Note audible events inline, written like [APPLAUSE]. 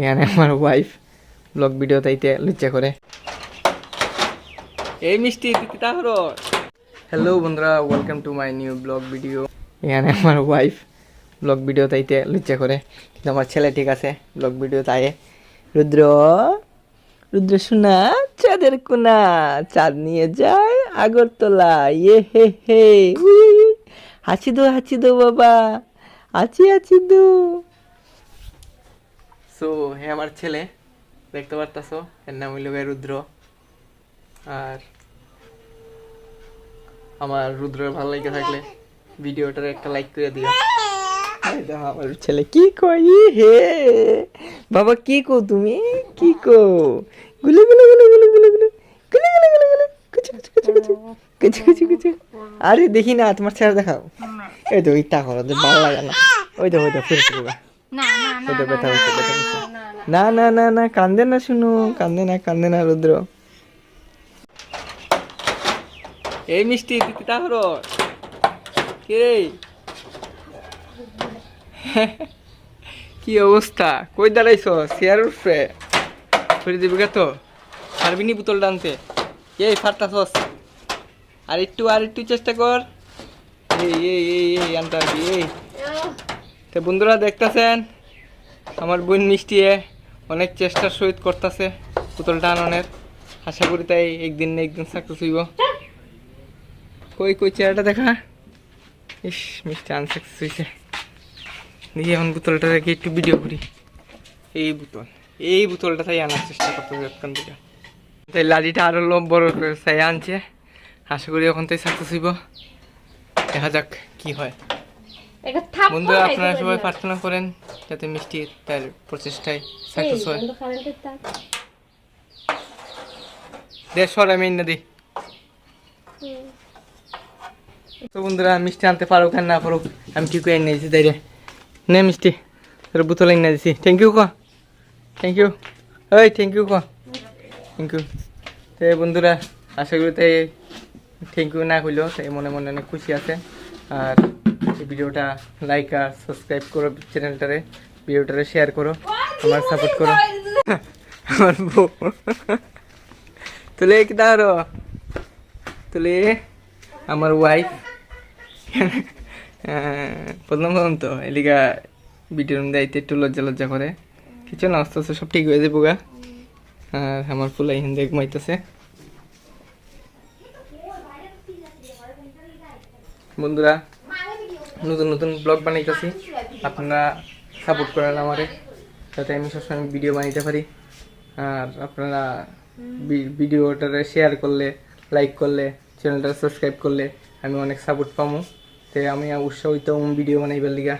এখানে আমার wife blog video তাইতে লজ্জা করে। এই মিষ্টি হ্যালো বন্ধুরা welcome to my new blog video এখানে আমার ওয়াইফ ব্লগ ভিডিও তাইতে লজ্জা করে। কিন্তু আমার ছেলে ঠিক আছে ব্লগ ভিডিও তাই রুদ্র রুদ্র শোনা চাঁদের কোনা চাঁদ নিয়ে যায় আগরতলা ইয়ে হে হে। হাসি দো হাসি দো বাবা আছি আছি দো। সো হে আমার ছেলে দেখতে পারতাছো এর নাম হইল রুদ্র আর আমার রুদ্রের ভালো লাগে থাকলে ভিডিওটার একটা লাইক করে দিও আমার ছেলে কি কই হে বাবা কি কো তুমি কি কো গুলু গুলু গুলু গুলু গুলু গুলু গুলু গুলু গুলু গুলু কুচু কুচু কুচু কুচু কুচু কুচু কুচু আরে দেখি না তোমার ছেলে দেখাও এই তো ইটা করো যে ভালো লাগে না ওই তো ওই তো ফিরে ফিরে না না না ব্যথা হচ্ছে ব্যথা হচ্ছে না না না। না কান্দে না শুনো কান্দে না কান্দে না রুদ্র। এই মিষ্টি তুই তা কে? কি অবস্থা? কই দাঁড়াইছো? চেয়ার উঠবে ছড়ি দিবি তো। পারবি নি বোতল টানতে। এই ফাটটা সস আর একটু আর একটু চেষ্টা কর। এই এই এই এই আনতে এই। তো বন্ধুরা দেখতেছেন? আমার বোন মিষ্টিয়ে অনেক চেষ্টার সহিত করতেছে পুতুলটা আননের আশা করি তাই একদিন না একদিন সাকসেস হইব। কই কই চেহারাটা দেখা? ইস, মিষ্টি আনসাকসেস হয়েছে দেখি এখন বোতলটা রেখে একটু ভিডিও করি। এই বোতল এই বোতলটা তাই আনার চেষ্টা করতেছে ওখান থেকে। তাই লাডিটা আরও লোভ বড় চাই আনছে। আশা করি ওখান থেকে সাকসেস হইব। দেখা যাক কি হয়। থাপ আপনারা সবাই প্রার্থনা করেন যাতে মিষ্টি তার প্রচেষ্টায় সাকসেস হয়। দেশ সর আমি তো বন্ধুরা মিষ্টি আনতে পারুক আর না আমি কি করে এনে দিছি তাই নে মিষ্টি তোর বোতল এনে দিছি। থ্যাংক ইউ ক। থ্যাংক ইউ ওই থ্যাংক ইউ ক। থ্যাংক ইউ তো বন্ধুরা আশা করি তাই থ্যাংক ইউ না কইলেও তাই মনে মনে অনেক খুশি আছে। আর ভিডিওটা লাইক আর সাবস্ক্রাইব করো চ্যানেলটারে ভিডিওটারে শেয়ার করো, আমার সাপোর্ট করো। [LAUGHS] আমার বউ। তুলে কি তারো? তুলে আমার ওয়াইফ [LAUGHS] প্রথম প্রথম তো এলিগা ভিডিওর আইতে একটু লজ্জা লজ্জা করে। কিছু না, আস্তে আস্তে সব ঠিক হয়ে যাব গা। আর আমার ফুলাই হিন্দে ঘুমাইতেছে। বন্ধুরা নতুন নতুন ব্লগ বানাইতেছি। আপনারা সাপোর্ট করেন আমারে, যাতে আমি সবসময় ভিডিও বানাইতে পারি। আর আপনারা ভিডিওটার শেয়ার করলে লাইক করলে চ্যানেলটা সাবস্ক্রাইব করলে আমি অনেক সাপোর্ট পামো। তো আমি উৎসাহিত ভিডিও বানাইবার লিগা।